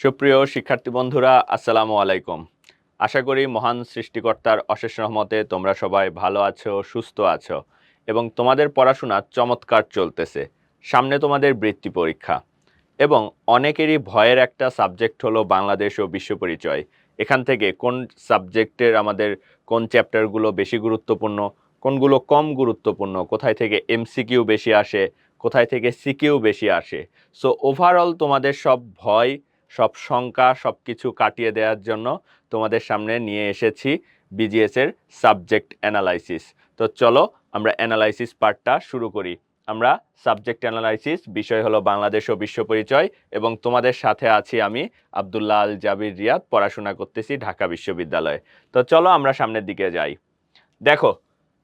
সুপ্রিয় শিক্ষার্থী বন্ধুরা, আসসালামু আলাইকুম। আশা করি মহান সৃষ্টিকর্তার অশেষ রহমতে তোমরা সবাই ভালো আছো, সুস্থ আছো এবং তোমাদের পড়াশোনা চমৎকার চলতেছে। সামনে তোমাদের বৃত্তি পরীক্ষা। এবং অনেকেরই ভয়ের একটা সাবজেক্ট হলো বাংলাদেশ ও বিশ্ব পরিচয়। এখান থেকে কোন সাবজেক্টের আমাদের, কোন চ্যাপ্টারগুলো বেশি গুরুত্বপূর্ণ, কোনগুলো কম গুরুত্বপূর্ণ, কোথায় থেকে এমসিকিউ বেশি আসে, কোথায় থেকে সিকিউ বেশি আসে। সো ওভারঅল তোমাদের সব ভয় সব শঙ্কা সব কিছু কাটিয়ে দেওয়ার জন্য তোমাদের সামনে নিয়ে এসেছি বিজিএস এর সাবজেক্ট অ্যানালাইসিস তো চলো আমরা অ্যানালাইসিস পার্টটা শুরু করি। আমরা সাবজেক্ট অ্যানালাইসিস বিষয় হলো বাংলাদেশ ও বিশ্ব পরিচয় এবং তোমাদের সাথে আছি আমি আবদুল্লাহ আল জাবির রিয়াদ, পড়াশোনা করতেছি ঢাকা বিশ্ববিদ্যালয়ে। তো চলো আমরা সামনের দিকে যাই। দেখো,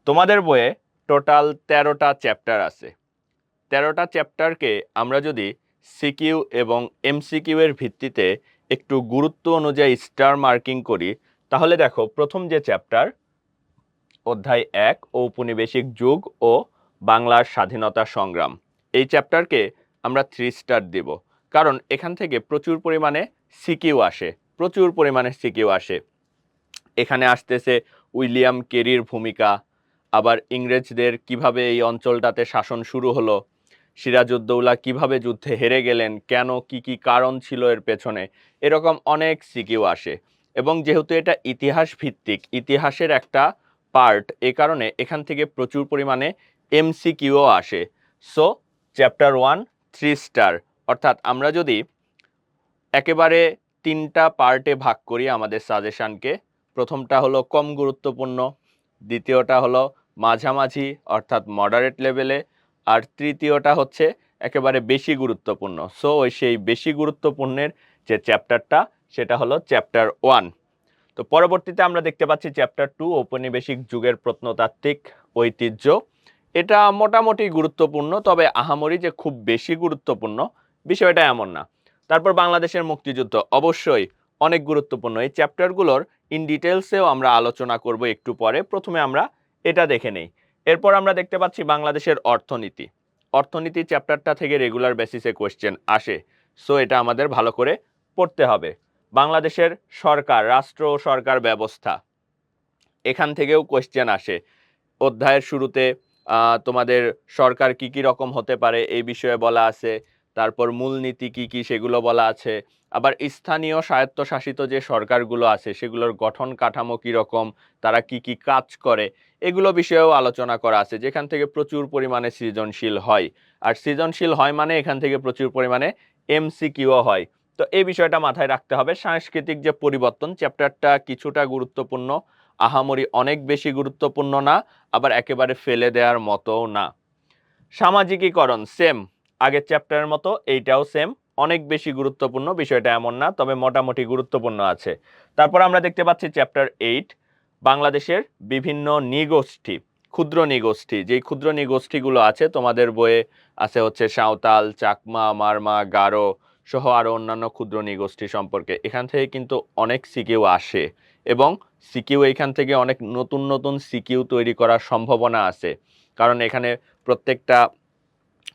তোমাদের বইয়ে টোটাল তেরোটা চ্যাপ্টার আছে। তেরোটা চ্যাপ্টারকে আমরা যদি সিকিউ এবং এমসিকিউ এর ভিত্তিতে একটু গুরুত্ব অনুযায়ী স্টার মার্কিং করি, তাহলে দেখো প্রথম যে চ্যাপ্টার, অধ্যায় এক ঔপনিবেশিক যুগ ও বাংলার স্বাধীনতা সংগ্রাম, এই চ্যাপ্টারকে আমরা থ্রি স্টার দেব, কারণ এখান থেকে প্রচুর পরিমাণে সিকিউ আসে, প্রচুর পরিমাণে সিকিউ আসে। এখানে আসতেছে উইলিয়াম কেরির ভূমিকা, আবার ইংরেজদের কীভাবে এই অঞ্চলটাতে শাসন শুরু হলো সিরাজউদ্দৌলা কীভাবে যুদ্ধে হেরে গেলেন, কেন, কি কি কারণ ছিল এর পেছনে, এরকম অনেক সিকিউ আসে। এবং যেহেতু এটা ইতিহাস ভিত্তিক ইতিহাসের একটা পার্ট, এ কারণে এখান থেকে প্রচুর পরিমাণে এমসিকিউও আসে। So, chapter one, three star, অর্থাৎ আমরা যদি একেবারে তিনটা পার্টে ভাগ করি আমাদের সাজেশনকে, প্রথমটা হলো কম গুরুত্বপূর্ণ, দ্বিতীয়টা হলো মাঝামাঝি, অর্থাৎ মডারেট লেভেলে আর তৃতীয়টা হচ্ছে একেবারে বেশি গুরুত্বপূর্ণ। সো ওই সেই বেশি গুরুত্বপূর্ণের যে চ্যাপ্টারটা, সেটা হলো চ্যাপ্টার ওয়ান। তো পরবর্তীতে আমরা দেখতে পাচ্ছি চ্যাপ্টার টু, ঔপনিবেশিক যুগের প্রত্নতাত্ত্বিক ঐতিহ্য। এটা মোটামুটি গুরুত্বপূর্ণ, তবে আহামরি যে খুব বেশি গুরুত্বপূর্ণ বিষয়টা এমন না। তারপর বাংলাদেশের মুক্তিযুদ্ধ, অবশ্যই অনেক গুরুত্বপূর্ণ। এই চ্যাপ্টারগুলোর ইন ডিটেলসেও আমরা আলোচনা করব একটু পরে। প্রথমে আমরা এটা দেখে নেই। এরপর আমরা দেখতে পাচ্ছি বাংলাদেশের অর্থনীতি। অর্থনীতি চ্যাপ্টারটা থেকে রেগুলার বেসিসে কোয়েশ্চেন আসে, সো এটা আমাদের ভালো করে পড়তে হবে। বাংলাদেশের সরকার, রাষ্ট্র ও সরকার ব্যবস্থা, এখান থেকেও কোয়েশ্চেন আসে। অধ্যায়ের শুরুতে তোমাদের সরকার কি কি রকম হতে পারে এই বিষয়ে বলা আছে তারপর মূলনীতি কি কি সেগুলো বলা আছে। আবার স্থানীয় স্বায়ত্তশাসিত যে সরকারগুলো আছে, সেগুলোর গঠন কাঠামো কি রকম, তারা কি কি কাজ করে, এগুলো বিষয়েও আলোচনা করা আছে, যেখান থেকে প্রচুর পরিমাণে সৃজনশীল হয়। আর সৃজনশীল হয় মানে এখান থেকে প্রচুর পরিমাণে এমসিকিউও হয়। তো এই বিষয়টা মাথায় রাখতে হবে, সাংস্কৃতিক যে পরিবর্তন, চ্যাপ্টারটা কিছুটা গুরুত্বপূর্ণ, আহামরি অনেক বেশি গুরুত্বপূর্ণ না, আবার একেবারে ফেলে দেওয়ার মতোও না। সামাজিকীকরণ সেম আগের চ্যাপ্টারের মতো এইটাও সেম অনেক বেশি গুরুত্বপূর্ণ, বিষয়টা এমন না, তবে মোটামুটি গুরুত্বপূর্ণ আছে। তারপর আমরা দেখতে পাচ্ছি চ্যাপ্টার এইট বাংলাদেশের বিভিন্ন নিগোষ্ঠী, ক্ষুদ্র নিগোষ্ঠী। যেই ক্ষুদ্র নিগোষ্ঠীগুলো আছে, তোমাদের বইয়ে আছে হচ্ছে সাঁওতাল, চাকমা, মারমা, গারো সহ আরও অন্যান্য ক্ষুদ্র নিগোষ্ঠী সম্পর্কে। এখান থেকে কিন্তু অনেক সিকিউ আসে এবং সিকিউ এখান থেকে অনেক নতুন নতুন সিকিউ তৈরি করার সম্ভাবনা আছে। কারণ এখানে প্রত্যেকটা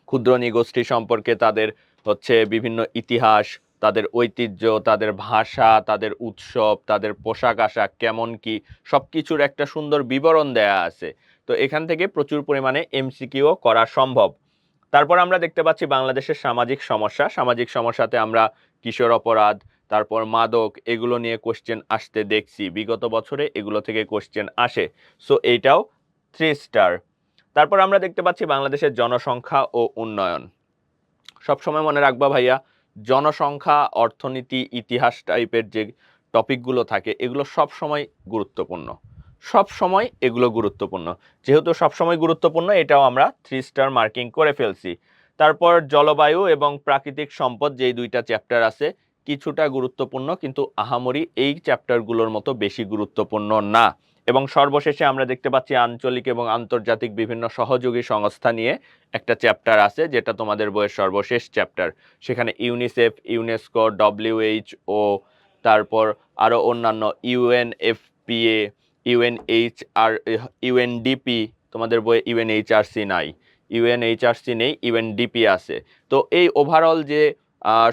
ক্ষুদ্র নিগোষ্ঠী সম্পর্কে তাদের হচ্ছে বিভিন্ন ইতিহাস, তাদের ঐতিহ্য, তাদের ভাষা, তাদের উৎসব, তাদের পোশাক আশাক কেমন কি সব কিছুর একটা সুন্দর বিবরণ দেয়া আছে। তো এখান থেকে প্রচুর পরিমাণে এমসিকিউ করা সম্ভব। তারপর আমরা দেখতে পাচ্ছি বাংলাদেশের সামাজিক সমস্যা। সামাজিক সমস্যাতে আমরা কিশোর অপরাধ, তারপর মাদক, এগুলো নিয়ে কোশ্চেন আসতে দেখছি। বিগত বছরে এগুলো থেকে কোশ্চেন আসে। সো এইটাও থ্রি স্টার তারপর আমরা দেখতে পাচ্ছি বাংলাদেশের জনসংখ্যা ও উন্নয়ন। সবসময় মনে রাখবা ভাইয়া, জনসংখ্যা, অর্থনীতি, ইতিহাস টাইপের যে টপিকগুলো থাকে, এগুলো সব সময় গুরুত্বপূর্ণ। সব সময় এগুলো গুরুত্বপূর্ণ। যেহেতু সব সময় গুরুত্বপূর্ণ, এটাও আমরা থ্রি স্টার মার্কিং করে ফেলছি। তারপর জলবায়ু এবং প্রাকৃতিক সম্পদ যেই দুইটা চ্যাপ্টার আছে, কিছুটা গুরুত্বপূর্ণ, কিন্তু আহামরি এই চ্যাপ্টারগুলোর মতো বেশি গুরুত্বপূর্ণ না। এবং সর্বশেষে আমরা দেখতে পাচ্ছি আঞ্চলিক এবং আন্তর্জাতিক বিভিন্ন সহযোগী সংস্থা নিয়ে একটা চ্যাপ্টার আছে, যেটা তোমাদের বইয়ের সর্বশেষ চ্যাপ্টার। সেখানে ইউনিসেফ, ইউনেস্কো ডব্লিউএইচও তারপর আরও অন্যান্য ইউএনএফপিএ ইউএনএইচআর ইউএনডিপি তোমাদের বইয়ে ইউএনএইচআরসি নাই। ইউএনএইচআরসি নেই ইউএনডিপি আছে। তো এই ওভারঅল যে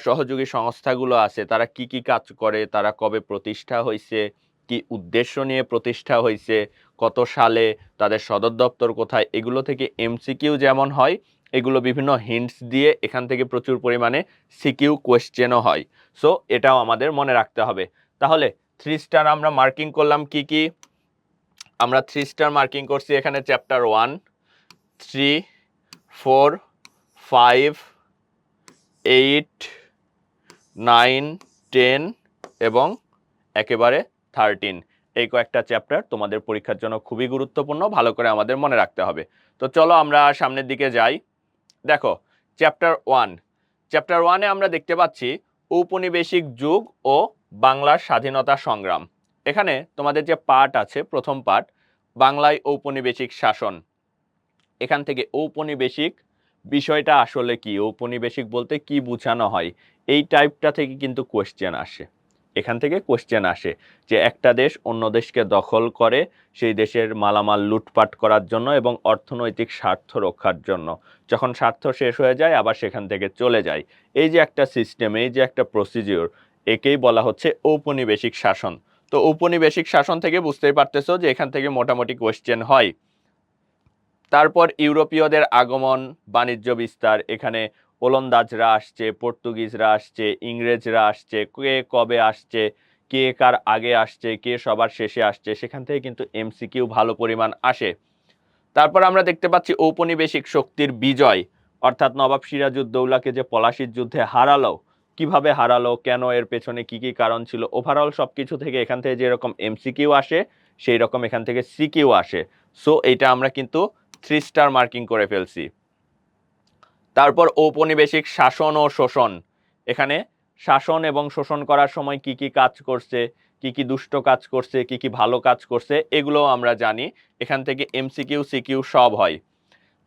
সহযোগী সংস্থাগুলো আছে, তারা কি কি কাজ করে, তারা কবে প্রতিষ্ঠা হয়েছে কি উদ্দেশ্য নিয়ে প্রতিষ্ঠা হয়েছে, কত সালে, তাদের সদর দপ্তর কোথায়, এগুলো থেকে এমসিকিউ যেমন হয়, এগুলো বিভিন্ন হিন্টস দিয়ে এখান থেকে প্রচুর পরিমাণে সিকিউ কোয়েশ্চেনও হয়। সো এটাও আমাদের মনে রাখতে হবে। তাহলে থ্রি স্টার আমরা মার্কিং করলাম কি কি? আমরা থ্রি স্টার মার্কিং করছি এখানে chapter one three four five eight nine ten এবং একেবারে থার্টিন এই কয়েকটা চ্যাপ্টার তোমাদের পরীক্ষার জন্য খুবই গুরুত্বপূর্ণ, ভালো করে আমাদের মনে রাখতে হবে। তো চলো আমরা সামনের দিকে যাই। দেখো চ্যাপ্টার ওয়ান চ্যাপ্টার ওয়ানে আমরা দেখতে পাচ্ছি ঔপনিবেশিক যুগ ও বাংলার স্বাধীনতা সংগ্রাম। এখানে তোমাদের যে পার্ট আছে, প্রথম পার্ট বাংলায় ঔপনিবেশিক শাসন। এখান থেকে ঔপনিবেশিক বিষয়টা আসলে কি? ঔপনিবেশিক বলতে কি বোঝানো হয়? এই টাইপটা থেকে কিন্তু কোয়েশ্চেন আসে। এখান থেকে কোয়েশ্চেন আসে যে একটা দেশ অন্য দেশকে দখল করে সেই দেশের মালামাল লুটপাট করার জন্য এবং অর্থনৈতিক স্বার্থ রক্ষার জন্য। যখন স্বার্থ শেষ হয়ে যায়, আবার সেখান থেকে চলে যায়। এই যে একটা সিস্টেম এই যে একটা প্রসিজিওর একেই বলা হচ্ছে ঔপনিবেশিক শাসন। তো ঔপনিবেশিক শাসন থেকে বুঝতেই পারতেছো যে এখান থেকে মোটামুটি কোয়েশ্চেন হয়। তারপর ইউরোপীয়দের আগমন, বাণিজ্য বিস্তার, এখানে ওলন্দাজরা আসছে, পর্তুগিজরা আসছে, ইংরেজরা আসছে, কে কবে আসছে, কে কার আগে আসছে, কে সবার শেষে আসছে, সেখান থেকে কিন্তু এমসিকিউ ভালো পরিমাণ আসে। তারপর আমরা দেখতে পাচ্ছি ঔপনিবেশিক শক্তির বিজয়, অর্থাৎ নবাব সিরাজউদ্দৌলাকে যে পলাশির যুদ্ধে হারালো, কীভাবে হারালো, কেন, এর পেছনে কি কি কারণ ছিল ওভারঅল সব কিছু থেকে এখান থেকে যেরকম এমসিকিউ আসে সেই রকম এখান থেকে সিকিউ আসে। সো এইটা আমরা কিন্তু থ্রি স্টার মার্কিং করে ফেলছি। তারপর ঔপনিবেশিক শাসন ও শোষণ। এখানে শাসন এবং শোষণ করার সময় কি কি কাজ করছে, কি কি দুষ্ট কাজ করছে, কি কি ভালো কাজ করছে এগুলো আমরা জানি। এখান থেকে এমসিকিউ, সিকিউ সব হয়।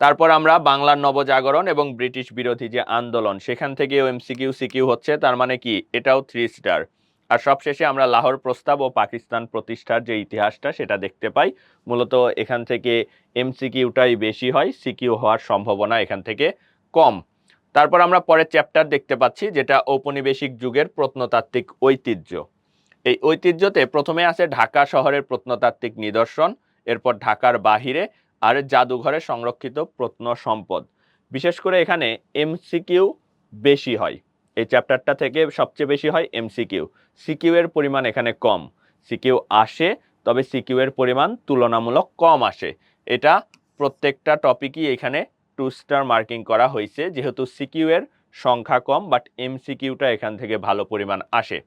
তারপর আমরা বাংলার নবজাগরণ এবং ব্রিটিশ বিরোধী যে আন্দোলন, সেখান থেকেও এমসিকিউ, সিকিউ হচ্ছে, তার মানে কি? এটাও থ্রি স্টার আর সবশেষে আমরা লাহোর প্রস্তাব ও পাকিস্তান প্রতিষ্ঠার যে ইতিহাসটা, সেটা দেখতে পাই। মূলত এখান থেকে এমসিকিউটাই বেশি হয়, সিকিউ হওয়ার সম্ভাবনা এখান থেকে কম। তারপর আমরা পরের চ্যাপ্টার দেখতে পাচ্ছি, যেটা ঔপনিবেশিক যুগের প্রত্নতাত্ত্বিক ঐতিহ্য। এই ঐতিহ্যতে প্রথমে আছে ঢাকা শহরের প্রত্নতাত্ত্বিক নিদর্শন, এরপর ঢাকার বাহিরে, আর জাদুঘরে সংরক্ষিত প্রত্ন সম্পদ। বিশেষ করে এখানে এমসিকিউ বেশি হয়। এই চ্যাপ্টারটা থেকে সবচেয়ে বেশি হয় এমসিকিউ। সিকিউ এর পরিমাণ এখানে কম। সিকিউ আসে, তবে সিকিউ এর পরিমাণ তুলনামূলক কম আসে। এটা প্রত্যেকটা টপিকই এখানে টু স্টার মার্কিং করা হয়েছে, যেহেতু সিকিউ এর সংখ্যা কম বাট এমসিকিউটা এখান থেকে ভালো পরিমাণ আসে।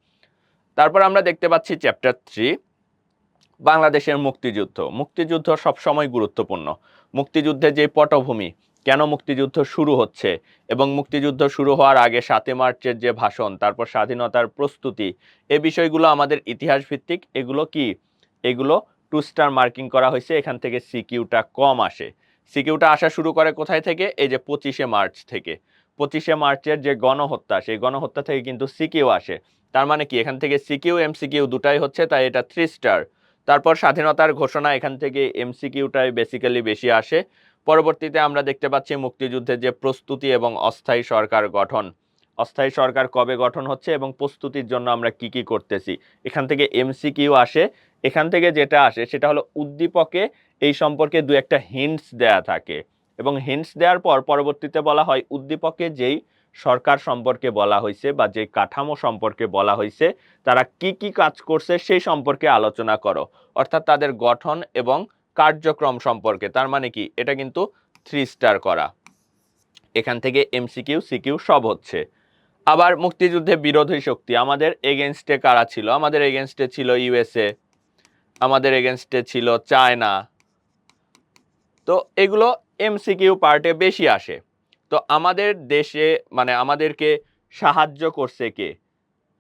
তারপর আমরা দেখতে পাচ্ছি চ্যাপ্টার থ্রি বাংলাদেশের মুক্তিযুদ্ধ। মুক্তিযুদ্ধ সবসময় গুরুত্বপূর্ণ। মুক্তিযুদ্ধের যে পটভূমি, কেন মুক্তিযুদ্ধ শুরু হচ্ছে? এবং মুক্তিযুদ্ধ শুরু হওয়ার আগে সাতই মার্চের যে ভাষণ, তারপর স্বাধীনতার প্রস্তুতি এই বিষয়গুলো আমাদের ইতিহাস ভিত্তিক এগুলো কি? এগুলো টু স্টার মার্কিং করা হয়েছে, এখান থেকে সিকিউটা কম আসে। সিকিউটা আসা শুরু করে কোথায় থেকে? এই যে পঁচিশে মার্চ থেকে। পঁচিশে মার্চের যে গণহত্যা, সেই গণহত্যা থেকে কিন্তু সিকিউ আসে। তার মানে কি? এখান থেকে সিকিউ, এমসিকিউ দুটাই হচ্ছে, তাই এটা থ্রি স্টার তারপর স্বাধীনতার ঘোষণা এখান থেকে এমসিকিউটাই বেসিক্যালি বেশি আসে। পরবর্তীতে আমরা দেখতে পাচ্ছি মুক্তিযুদ্ধের যে প্রস্তুতি এবং অস্থায়ী সরকার গঠন। অস্থায়ী সরকার কবে গঠন হচ্ছে এবং প্রস্তুতির জন্য আমরা কি কি করতেছি? এখান থেকে এমসিকিউ আসে। এখান থেকে যেটা আসে সেটা হলো উদ্দীপকে এই সম্পর্কে দু একটা হিন্টস দেয়া থাকে। এবং হিন্টস দেওয়ার পর পরবর্তীতে বলা হয় উদ্দীপকে যেই সরকার সম্পর্কে বলা হয়েছে বা যে কাঠামো সম্পর্কে বলা হয়েছে, তারা কি কি কাজ করছে সেই সম্পর্কে আলোচনা করো। অর্থাৎ তাদের গঠন এবং কার্যক্রম সম্পর্কে, তার মানে কি? এটা কিন্তু থ্রি স্টার করা। এখান থেকে এমসিকিউ সিকিউ সব হচ্ছে। আবার মুক্তিযুদ্ধে বিরোধী শক্তি, আমাদের এগেনস্টে কারা ছিল? আমাদের এগেনস্টে ছিল ইউএসএ আমাদের এগেনস্টে ছিল চায়না। তো এগুলো এমসিকিউ পার্টে বেশি আসে। তো আমাদের দেশে মানে আমাদেরকে সাহায্য করছে কে?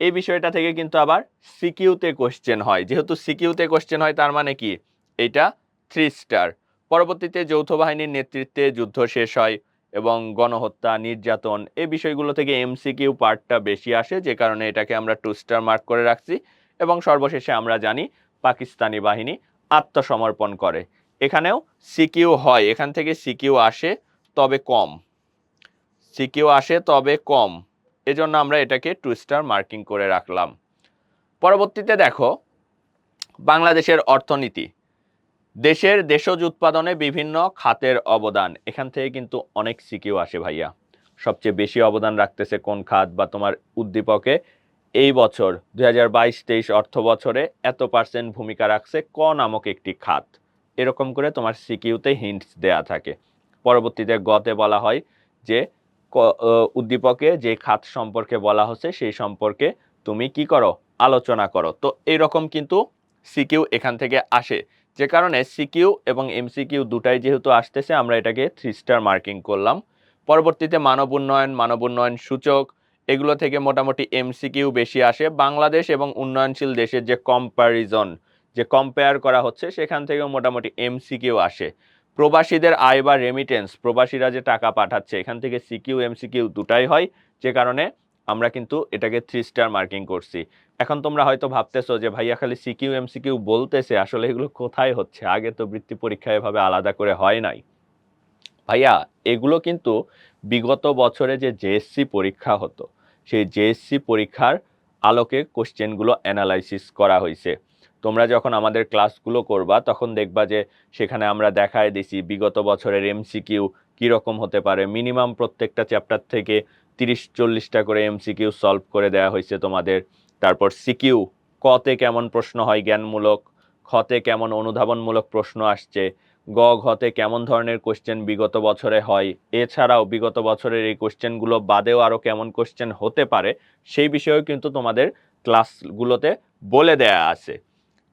এই বিষয়টা থেকে কিন্তু আবার সিকিউতে কোশ্চেন হয়। যেহেতু সিকিউতে কোশ্চেন হয়, তার মানে কি? এটা থ্রি স্টার পরবর্তীতে যৌথ বাহিনীর নেতৃত্বে যুদ্ধ শেষ হয় এবং গণহত্যা, নির্যাতন এই বিষয়গুলো থেকে এমসিকিউ পার্টটা বেশি আসে, যে কারণে এটাকে আমরা টু স্টার মার্ক করে রাখছি। এবং সর্বশেষে আমরা জানি পাকিস্তানি বাহিনী আত্মসমর্পণ করে। এখানেও সিকিউ হয়, এখান থেকে সিকিউ আসে তবে কম। সিকিউ আসে তবে কম। এজন্য আমরা এটাকে টু স্টার মার্কিং করে রাখলাম। পরবর্তীতে দেখো, বাংলাদেশের অর্থনীতি। দেশের দেশজ উৎপাদনে বিভিন্ন খাতের অবদান। এখান থেকে কিন্তু অনেক সিকিউ আসে ভাইয়া। সবচেয়ে বেশি অবদান রাখতেছে কোন খাত বা তোমার উদ্দীপকে এই বছর দুই হাজার বাইশ তেইশ অর্থ বছরে এত পার্সেন্ট ভূমিকা রাখছে ক নামক একটি খাত। এরকম করে তোমার সিকিউতে হিন্টস দেয়া থাকে। পরবর্তীতে গতে বলা হয় যে উদ্দীপকে যে খাত সম্পর্কে বলা হচ্ছে সেই সম্পর্কে তুমি কি করো? আলোচনা করো। তো এইরকম কিন্তু সিকিউ এখান থেকে আসে। যে কারণে সিকিউ এবং এমসিকিউ দুটাই যেহেতু আসতেছে, আমরা এটাকে থ্রি স্টার মার্কিং করলাম। পরবর্তীতে মানব উন্নয়ন মানব উন্নয়ন সূচক এগুলো থেকে মোটামুটি এমসিকিউ বেশি আসে। বাংলাদেশ এবং উন্নয়নশীল দেশের যে কম্প্যারিজন যে কম্পেয়ার করা হচ্ছে, সেখান থেকেও মোটামুটি এমসিকিউ আসে। প্রবাসীদের আয় বা রেমিটেন্স প্রবাসীরা যে টাকা পাঠাচ্ছে, এখান থেকে সিকিউ এমসিকিউ দুটাই হয়, যে কারণে আমরা কিন্তু এটাকে থ্রি স্টার মার্কিং করছি। এখন তোমরা হয়তো ভাবতেছো যে, ভাইয়া, খালি সিকিউ এমসিকিউ বলতেছে, আসলে এগুলো কোথায় হচ্ছে? আগে তো বৃত্তি পরীক্ষা এভাবে আলাদা করে হয় নাই। ভাইয়া, এগুলো কিন্তু বিগত বছরে যে জেএসসি পরীক্ষা হতো সেই জেএসসি পরীক্ষার আলোকে কোশ্চেনগুলো অ্যানালাইসিস করা হয়েছে। তোমরা যখন আমাদের ক্লাসগুলো করবা, তখন দেখবা যে সেখানে আমরা দেখায় দিছি বিগত বছরের এমসিকিউ কীরকম হতে পারে। মিনিমাম প্রত্যেকটা চ্যাপ্টার থেকে তিরিশ, চল্লিশটা করে এমসিকিউ সলভ করে দেওয়া হয়েছে তোমাদের। তারপর সিকিউ কতে কেমন প্রশ্ন হয় জ্ঞানমূলক খতে কেমন অনুধাবনমূলক প্রশ্ন আসছে গ ঘতে কেমন ধরনের কোশ্চেন বিগত বছরে হয়? এছাড়াও বিগত বছরের এই কোশ্চেনগুলো বাদেও আরও কেমন কোশ্চেন হতে পারে? সেই বিষয়েও কিন্তু তোমাদের ক্লাসগুলোতে বলে দেয়া আছে।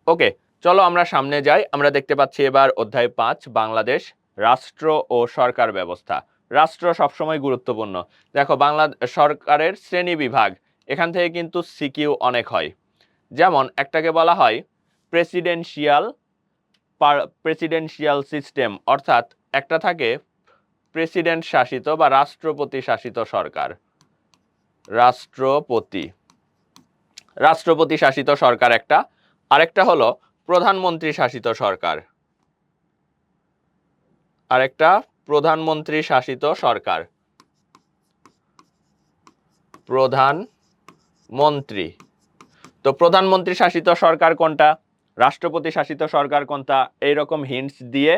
ওকে চলো আমরা সামনে যাই। আমরা দেখতে পাচ্ছি এবার অধ্যায় পাঁচ, বাংলাদেশ, রাষ্ট্র ও সরকার ব্যবস্থা। রাষ্ট্র সবসময় গুরুত্বপূর্ণ। দেখো, বাংলা, সরকারের শ্রেণি বিভাগ, এখান থেকে কিন্তু সিকিউ অনেক হয়। যেমন, একটাকে বলা হয় প্রেসিডেন্সিয়াল প্রেসিডেন্সিয়াল সিস্টেম অর্থাৎ একটা থাকে প্রেসিডেন্ট শাসিত বা রাষ্ট্রপতি শাসিত সরকার। রাষ্ট্রপতি। রাষ্ট্রপতি শাসিত সরকার একটা। আরেকটা হলো প্রধানমন্ত্রী শাসিত সরকার। আরেকটা প্রধানমন্ত্রী শাসিত সরকার। প্রধান মন্ত্রী তো প্রধানমন্ত্রী শাসিত সরকার কোনটা? রাষ্ট্রপতি শাসিত সরকার কোনটা? এইরকম হিন্টস দিয়ে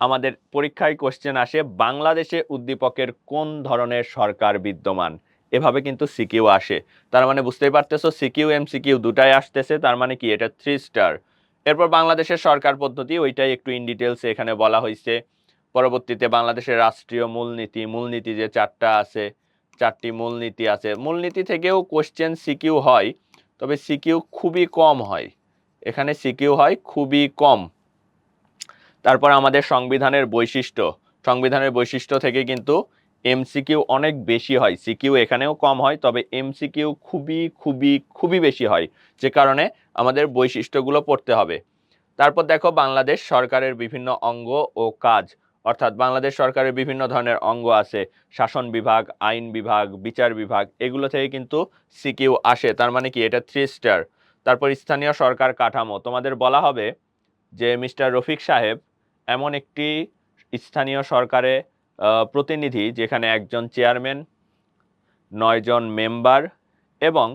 আমাদের পরীক্ষায় কোশ্চেন আসে, বাংলাদেশে উদ্দীপকের কোন ধরনের সরকার বিদ্যমান? এভাবে কিন্তু সিকিউ আসে। তার মানে বুঝতেই পারতেছো সিকিউ এম সিকিউ দুটাই আসতেছে, তার মানে কি এটা থ্রি স্টার এরপর বাংলাদেশের সরকার পদ্ধতি, ওইটাই একটু ইন ডিটেলস এখানে বলা হয়েছে পরবর্তীতে বাংলাদেশের রাষ্ট্রীয় মূলনীতি মূলনীতি যে চারটা আছে, চারটি মূলনীতি আছে। মূলনীতি থেকেও কোশ্চেন সিকিউ হয়, তবে সিকিউ খুবই কম হয়। এখানে সিকিউ হয় খুবই কম। তারপর আমাদের সংবিধানের বৈশিষ্ট্য। সংবিধানের বৈশিষ্ট্য থেকে কিন্তু এমসিকিউ অনেক বেশি হয়। সিকিউ এখানেও কম হয়, তবে এমসিকিউ খুবই খুবই খুবই বেশি হয়, যে কারণে আমাদের বৈশিষ্ট্যগুলো পড়তে হবে। তারপর দেখো বাংলাদেশ সরকারের বিভিন্ন অঙ্গ ও কাজ। অর্থাৎ বাংলাদেশ সরকারের বিভিন্ন ধরনের অঙ্গ আছে। শাসন বিভাগ, আইন বিভাগ, বিচার বিভাগ, এগুলো থেকে কিন্তু সিকিউ আসে। তার মানে কি? এটা থ্রি স্টার তারপর স্থানীয় সরকার কাঠামো। তোমাদের বলা হবে যে, মিস্টার রফিক সাহেব এমন একটি স্থানীয় সরকারে প্রতিনিধি যেখানে একজন চেয়ারম্যান, নয়জন মেম্বার এবং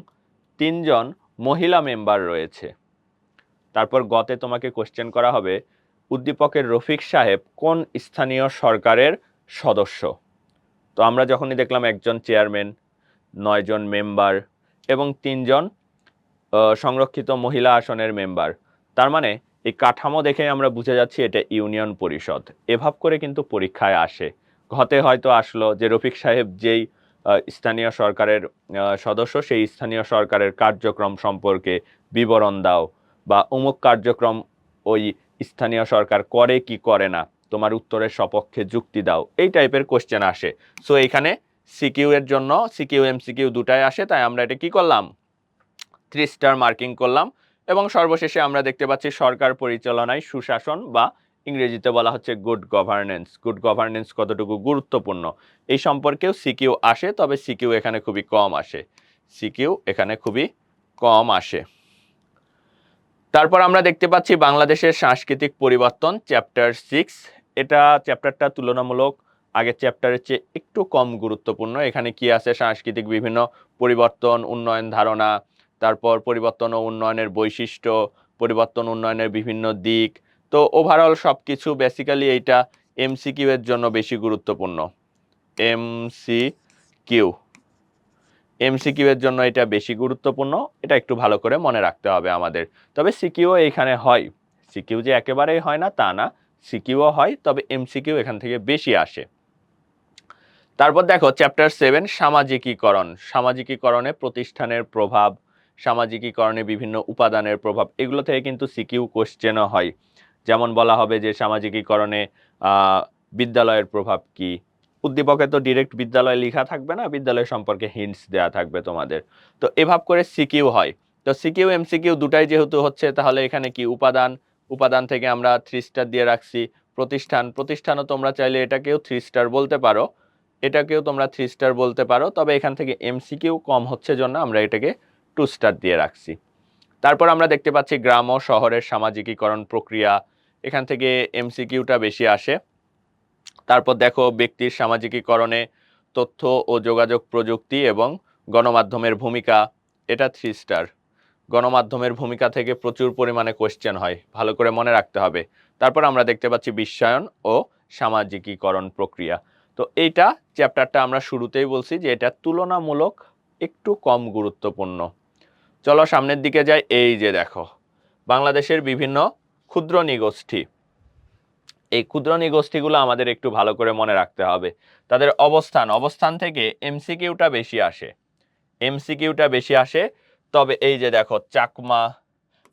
তিনজন মহিলা মেম্বার রয়েছে। তারপর গতে তোমাকে কোশ্চেন করা হবে, উদ্দীপকের রফিক সাহেব কোন স্থানীয় সরকারের সদস্য? তো আমরা যখনই দেখলাম একজন চেয়ারম্যান, নয়জন মেম্বার এবং তিনজন সংরক্ষিত মহিলা আসনের মেম্বার তার মানে এই কাঠামো দেখে আমরা বুঝে যাচ্ছি এটা ইউনিয়ন পরিষদ। এভাব করে কিন্তু পরীক্ষায় আসে। ঘতে হয়তো আসলো যে রফিক সাহেব যেই স্থানীয় সরকারের সদস্য, সেই স্থানীয় সরকারের কার্যক্রম সম্পর্কে বিবরণ দাও বা অমুক কার্যক্রম ওই স্থানীয় সরকার করে কি করে না, তোমার উত্তরের সপক্ষে যুক্তি দাও, এই টাইপের কোশ্চেন আসে। সো এখানে সিকিউ এর জন্য সিকিউ এম সিকিউ দুটাই আসে, তাই আমরা এটা কি করলাম? থ্রি স্টার মার্কিং করলাম এবং সর্বশেষে আমরা দেখতে পাচ্ছি সরকার পরিচালনায় সুশাসন বা ইংরেজিতে বলা হচ্ছে গুড গভর্নেন্স গুড গভর্নেন্স কতটুকু গুরুত্বপূর্ণ? এই সম্পর্কেও সিকিউ আসে, তবে সিকিউ এখানে খুবই কম আসে। সিকিউ এখানে খুবই কম আসে। তারপর আমরা দেখতে পাচ্ছি বাংলাদেশের সাংস্কৃতিক পরিবর্তন চ্যাপ্টার সিক্স এটা চ্যাপ্টারটা তুলনামূলক আগের চ্যাপ্টারের চেয়ে একটু কম গুরুত্বপূর্ণ। এখানে কি আছে? সাংস্কৃতিক বিভিন্ন পরিবর্তন, উন্নয়ন ধারণা তারপর পরিবর্তন ও উন্নয়নের বৈশিষ্ট্য, পরিবর্তন উন্নয়নের বিভিন্ন দিক। তো ওভারঅল সব কিছু বেসিক্যালি এইটা এমসিকিউ এর জন্য বেশি গুরুত্বপূর্ণ। এমসি কিউ এমসিকিউ এর জন্য এটা বেশি গুরুত্বপূর্ণ, এটা একটু ভালো করে মনে রাখতে হবে আমাদের। তবে সিকিউ এইখানে হয়। সিকিউ যে একেবারেই হয় না, তা না। সিকিউও হয়, তবে এমসিকিউ এখান থেকে বেশি আসে। তারপর দেখো চ্যাপ্টার সেভেন সামাজিকীকরণ। সামাজিকীকরণে প্রতিষ্ঠানের প্রভাব সামাজিকীকরণে বিভিন্ন উপাদানের প্রভাব, এগুলো থেকে কিন্তু সিকিউ কোশ্চেনও হয়। যেমন বলা হবে যে সামাজিকীকরণে বিদ্যালয়ের প্রভাব কি? উদ্দীপকে তো ডিরেক্ট বিদ্যালয় লেখা থাকবে না, বিদ্যালয় সম্পর্কে হিন্টস দেওয়া থাকবে তোমাদের। তো এভাব করে সিকিউ হয়। তো সিকিউ, এমসিকিউ দুটাই যেহেতু হচ্ছে, তাহলে এখানে কি উপাদান? উপাদান থেকে আমরা থ্রি স্টার দিয়ে রাখছি। প্রতিষ্ঠান, প্রতিষ্ঠানও তোমরা চাইলে এটাকেও থ্রি স্টার বলতে পারো। এটাকেও তোমরা থ্রি স্টার বলতে পারো। তবে এখান থেকে এমসিকিউ কম হচ্ছে জন্য আমরা এটাকে টু স্টার দিয়ে রাখছি। তারপর আমরা দেখতে পাচ্ছি গ্রাম ও শহরের সামাজিকীকরণ প্রক্রিয়া, এখান থেকে এমসিকিউটা বেশি আসে। তারপর দেখো ব্যক্তির সামাজিকীকরণে তথ্য ও যোগাযোগ প্রযুক্তি এবং গণমাধ্যমের ভূমিকা, এটা থ্রি স্টার গণমাধ্যমের ভূমিকা থেকে প্রচুর পরিমাণে কোশ্চেন হয়, ভালো করে মনে রাখতে হবে। তারপর আমরা দেখতে পাচ্ছি বিশ্বায়ন ও সামাজিকীকরণ প্রক্রিয়া। তো এইটা চ্যাপ্টারটা আমরা শুরুতেই বলছি যে এটা তুলনামূলক একটু কম গুরুত্বপূর্ণ। চলো সামনের দিকে যাই। এই যে দেখো, বাংলাদেশের বিভিন্ন ক্ষুদ্র নিগোষ্ঠী। এই ক্ষুদ্র নিগোষ্ঠীগুলো আমাদের একটু ভালো করে মনে রাখতে হবে। তাদের অবস্থান অবস্থান থেকে এমসিকিউটা বেশি আসে। এমসিকিউটা বেশি আসে, তবে এই যে দেখো, চাকমা,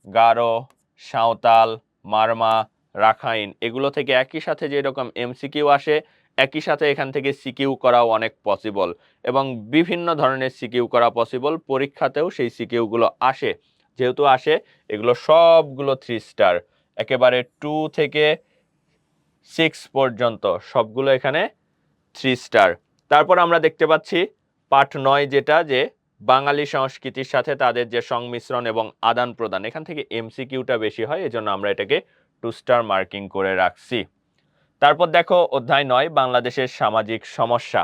গারো, সাঁওতাল, মারমা, রাখাইন, এগুলো থেকে একই সাথে যেরকম এমসিকিউ আসে একই সাথে এখান থেকে সিকিউ করাও অনেক পসিবল এবং বিভিন্ন ধরনের সিকিউ করা পসিবল পরীক্ষাতেও সেই সিকিউগুলো আসে। যেহেতু আসে, এগুলো সবগুলো থ্রি স্টার একেবারে টু থেকে সিক্স পর্যন্ত সবগুলো এখানে থ্রি স্টার তারপর আমরা দেখতে পাচ্ছি পাঠ নয় যেটা যে বাঙালি সংস্কৃতির সাথে তাদের যে সংমিশ্রণ এবং আদান প্রদান এখান থেকে এমসিকিউটা বেশি হয়, এজন্য আমরা এটাকে টু স্টার মার্কিং করে রাখছি। তারপর দেখো অধ্যায় নয়, বাংলাদেশের সামাজিক সমস্যা।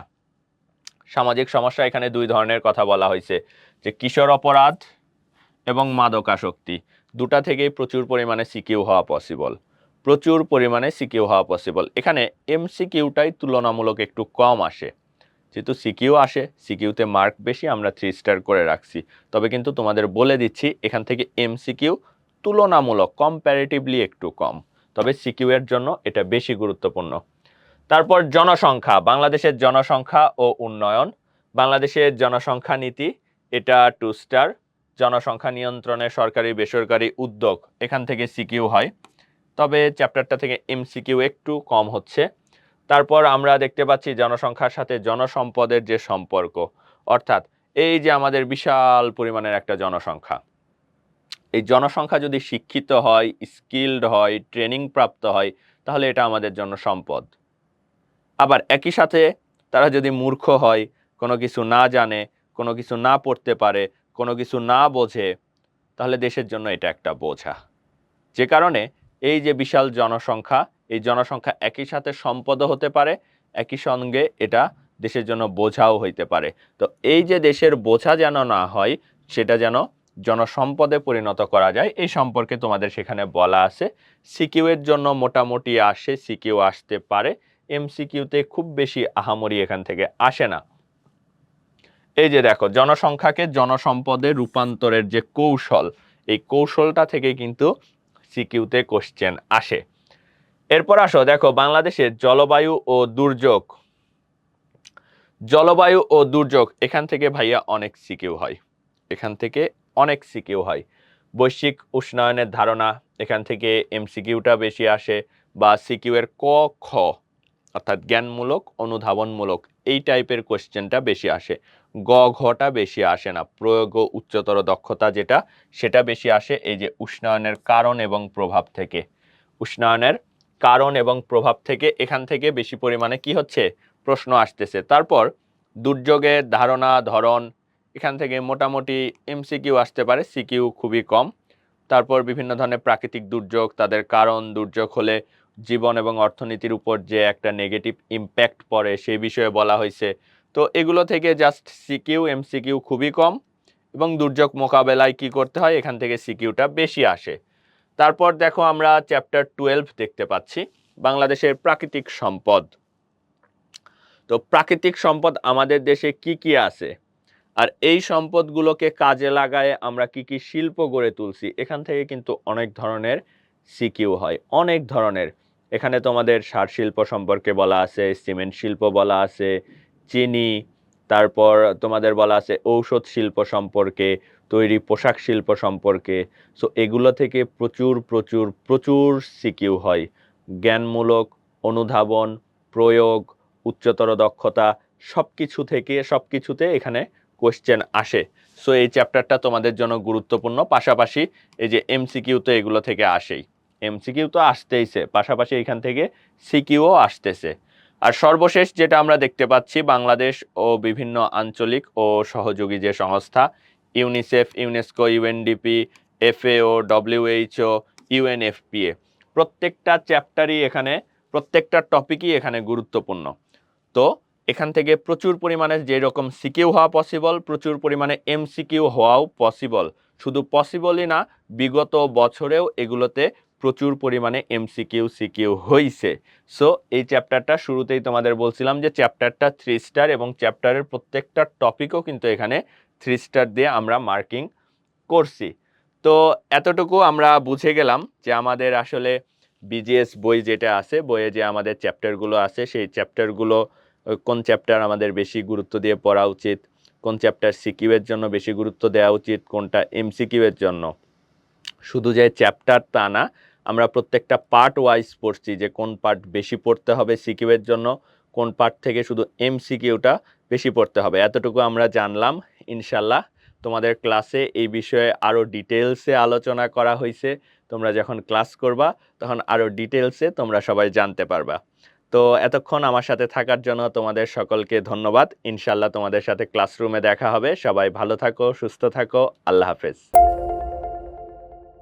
সামাজিক সমস্যা এখানে দুই ধরনের কথা বলা হয়েছে, যে কিশোর অপরাধ এবং মাদকাসক্তি। দুটা থেকেই প্রচুর পরিমাণে সিকিউ হওয়া পসিবল প্রচুর পরিমাণে সিকিউ হওয়া পসিবল এখানে এমসিকিউটাই তুলনামূলক একটু কম আসে। যেহেতু সিকিউ আসে, সিকিউতে মার্ক বেশি, আমরা থ্রি স্টার করে রাখছি। তবে কিন্তু তোমাদের বলে দিচ্ছি, এখান থেকে এমসিকিউ তুলনামূলক কম্প্যারেটিভলি একটু কম। তবে সিকিউ এর জন্য এটা বেশি গুরুত্বপূর্ণ। তারপর জনসংখ্যা, বাংলাদেশের জনসংখ্যা ও উন্নয়ন। বাংলাদেশের জনসংখ্যা নীতি, এটা টু স্টার। জনসংখ্যা নিয়ন্ত্রণে সরকারি, বেসরকারি উদ্যোগ এখান থেকে সিকিউ হয়। তবে চ্যাপ্টারটা থেকে এমসিকিউ একটু কম হচ্ছে। তারপর আমরা দেখতে পাচ্ছি জনসংখ্যার সাথে জনসম্পদের যে সম্পর্ক, অর্থাৎ এই যে আমাদের বিশাল পরিমাণের একটা জনসংখ্যা। এই জনসংখ্যা যদি শিক্ষিত হয় স্কিল্ড হয় ট্রেনিং প্রাপ্ত হয়, তাহলে এটা আমাদের জন্য সম্পদ। আবার একই সাথে তারা যদি মূর্খ হয়, কোনো কিছু না জানে, কোনো কিছু না পড়তে পারে, কোনো কিছু না বোঝে, তাহলে দেশের জন্য এটা একটা বোঝা। যে কারণে এই যে বিশাল জনসংখ্যা, এই জনসংখ্যা একই সাথে সম্পদও হতে পারে, একই সঙ্গে এটা দেশের জন্য বোঝাও হইতে পারে। তো এই যে দেশের বোঝা যেন না হয়, সেটা যেন জনসম্পদে পরিণত করা যায়। এই সম্পর্কে তোমাদের সেখানে বলা আছে। সিকিউ এর জন্য মোটামুটি আসে, সিকিউ আসতে পারে। এমসিকিউতে খুব বেশি আহামরি এখান থেকে আসে না। এই যে দেখো, জনসংখ্যাকে জনসম্পদে রূপান্তরের যে কৌশল, এই কৌশলটা থেকে কিন্তু সিকিউতে কোশ্চেন আসে। এরপর আসো, দেখো বাংলাদেশের জলবায়ু ও দুর্যোগ। জলবায়ু ও দুর্যোগ, এখান থেকে ভাইয়া অনেক সিকিউ হয়। এখান থেকে অনেক সিকিউ হয়। বৈশ্বিক উষ্ণায়নের ধারণা এখান থেকে এমসিকিউটা বেশি আসে বা সিকিউ এর ক, খ, অর্থাৎ জ্ঞানমূলক, অনুধাবনমূলক এই টাইপের কোশ্চেনটা বেশি আসে। গ, ঘটা বেশি আসে না। প্রয়োগ ও উচ্চতর দক্ষতা যেটা, সেটা বেশি আসে এই যে উষ্ণায়নের কারণ এবং প্রভাব থেকে। উষ্ণায়নের কারণ এবং প্রভাব থেকে এখান থেকে বেশি পরিমাণে কি হচ্ছে? প্রশ্ন আসতেছে। তারপর দুর্যোগের ধারণা, ধরন এখান থেকে মোটামুটি এমসিকিউ আসতে পারে, সিকিউ খুবই কম। তারপর বিভিন্ন ধরনের প্রাকৃতিক দুর্যোগ, তাদের কারণ দুর্যোগ হলে জীবন এবং অর্থনীতির উপর যে একটা নেগেটিভ ইম্প্যাক্ট পড়ে সেই বিষয়ে বলা হয়েছে। তো এগুলো থেকে জাস্ট সিকিউ, এমসিকিউ খুবই কম এবং দুর্যোগ মোকাবেলায় কি করতে হয়, এখান থেকে সিকিউটা বেশি আসে। তারপর দেখো আমরা চ্যাপ্টার টুয়েলভ দেখতে পাচ্ছি, বাংলাদেশের প্রাকৃতিক সম্পদ। তো প্রাকৃতিক সম্পদ আমাদের দেশে কি কি আছে? আর এই সম্পদগুলোকে কাজে লাগায় আমরা কি কি শিল্প গড়ে তুলছি, এখান থেকে কিন্তু অনেক ধরনের সিকিউ হয়, অনেক ধরনের। এখানে তোমাদের সার শিল্প সম্পর্কে বলা আছে, সিমেন্ট শিল্প বলা আছে, চিনি, তারপর তোমাদের বলা আছে ঔষধ শিল্প সম্পর্কে, তৈরি পোশাক শিল্প সম্পর্কে। সো এগুলো থেকে প্রচুর প্রচুর প্রচুর সিকিউ হয়। জ্ঞানমূলক, অনুধাবন, প্রয়োগ, উচ্চতর দক্ষতা সব কিছু থেকে সব কিছুতে এখানে কোশ্চেন আসে। সো এই চ্যাপ্টারটা তোমাদের জন্য গুরুত্বপূর্ণ। পাশাপাশি এই যে এমসিকিউ তো এগুলো থেকে আসেই। এমসিকিউ তো আসতেইছে, পাশাপাশি এখান থেকে সিকিউও আসতেছে। আর সর্বশেষ যেটা আমরা দেখতে পাচ্ছি, বাংলাদেশ ও বিভিন্ন আঞ্চলিক ও সহযোগী যে সংস্থা UNICEF UNESCO UNDP FAO WHO UNFPA প্রত্যেকটা চ্যাপ্টারই এখানে, প্রত্যেকটা টপিকই এখানে গুরুত্বপূর্ণ। তো এখান থেকে প্রচুর পরিমাণে যেরকম সিকিউ হওয়া পসিবল প্রচুর পরিমাণে এমসিকিউ হওয়াও পসিবল শুধু পসিবলই না, বিগত বছরেও এগুলোতে প্রচুর পরিমাণে এমসিকিউ সিকিউ হয়েছে সো এই চ্যাপ্টারটা শুরুতেই তোমাদের বলছিলাম যে চ্যাপ্টারটা থ্রি স্টার এবং চ্যাপ্টারের প্রত্যেকটা টপিকও কিন্তু এখানে থ্রি স্টার দিয়ে আমরা মার্কিং করছি। তো, এতটুকু আমরা বুঝে গেলাম যে আমাদের আসলে বিজিএস বই যেটা আছে, বইয়ে যে আমাদের চ্যাপ্টারগুলো আছে, সেই চ্যাপ্টারগুলো কোন চ্যাপ্টার আমাদের বেশি গুরুত্ব দিয়ে পড়া উচিত? কোন চ্যাপ্টার সিকিউয়ের জন্য বেশি গুরুত্ব দেওয়া উচিত? কোনটা এমসিকিউ এর জন্য? শুধু যে চ্যাপ্টার তা না, আমরা প্রত্যেকটা পার্ট ওয়াইজ পড়ছি যে কোন পার্ট বেশি পড়তে হবে সিকিউয়ের জন্য, কোন পার্ট থেকে শুধু এমসিকিউটা বেশি পড়তে হবে। এতটুকু আমরা জানলাম। ইনশাল্লাহ তোমাদের ক্লাসে এই বিষয়ে আরও ডিটেলসে আলোচনা করা হয়েছে তোমরা যখন ক্লাস করবা, তখন আরও ডিটেলসে তোমরা সবাই জানতে পারবা। তো এতক্ষণ আমার সাথে থাকার জন্য তোমাদের সকলকে ধন্যবাদ। ইনশাল্লাহ তোমাদের সাথে ক্লাসরুমে দেখা হবে। সবাই ভালো থাকো, সুস্থ থাকো। আল্লাহ হাফেজ।